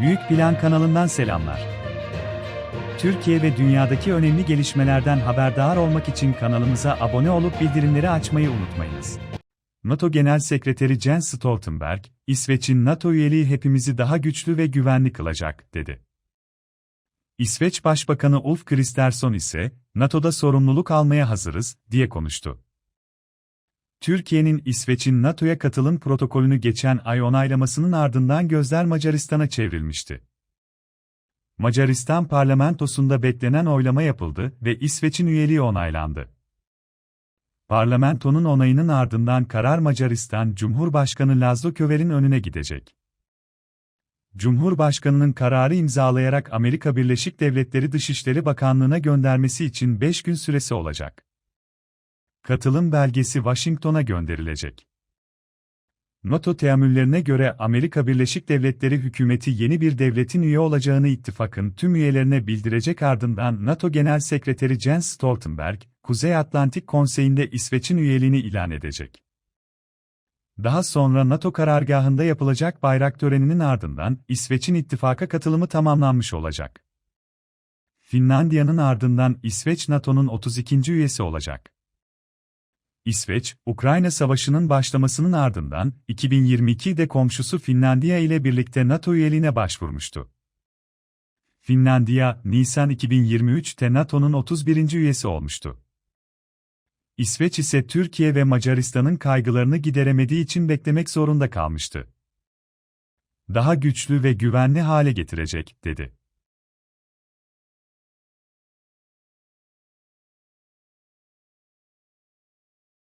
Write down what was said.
Büyük Plan kanalından selamlar. Türkiye ve dünyadaki önemli gelişmelerden haberdar olmak için kanalımıza abone olup bildirimleri açmayı unutmayınız. NATO Genel Sekreteri Jens Stoltenberg, İsveç'in NATO üyeliği hepimizi daha güçlü ve güvenli kılacak, dedi. İsveç Başbakanı Ulf Kristersson ise, NATO'da sorumluluk almaya hazırız, diye konuştu. Türkiye'nin İsveç'in NATO'ya katılım protokolünü geçen ay onaylamasının ardından gözler Macaristan'a çevrilmişti. Macaristan parlamentosunda beklenen oylama yapıldı ve İsveç'in üyeliği onaylandı. Parlamentonun onayının ardından karar Macaristan Cumhurbaşkanı Laszlo Köver'in önüne gidecek. Cumhurbaşkanının kararı imzalayarak Amerika Birleşik Devletleri Dışişleri Bakanlığı'na göndermesi için 5 gün süresi olacak. Katılım belgesi Washington'a gönderilecek. NATO teamüllerine göre Amerika Birleşik Devletleri hükümeti yeni bir devletin üye olacağını ittifakın tüm üyelerine bildirecek ardından NATO Genel Sekreteri Jens Stoltenberg, Kuzey Atlantik Konseyi'nde İsveç'in üyeliğini ilan edecek. Daha sonra NATO karargahında yapılacak bayrak töreninin ardından İsveç'in ittifaka katılımı tamamlanmış olacak. Finlandiya'nın ardından İsveç NATO'nun 32. üyesi olacak. İsveç, Ukrayna Savaşı'nın başlamasının ardından 2022'de komşusu Finlandiya ile birlikte NATO üyeliğine başvurmuştu. Finlandiya, Nisan 2023'te NATO'nun 31. üyesi olmuştu. İsveç ise Türkiye ve Macaristan'ın kaygılarını gideremediği için beklemek zorunda kalmıştı. Daha güçlü ve güvenli hale getirecek, dedi.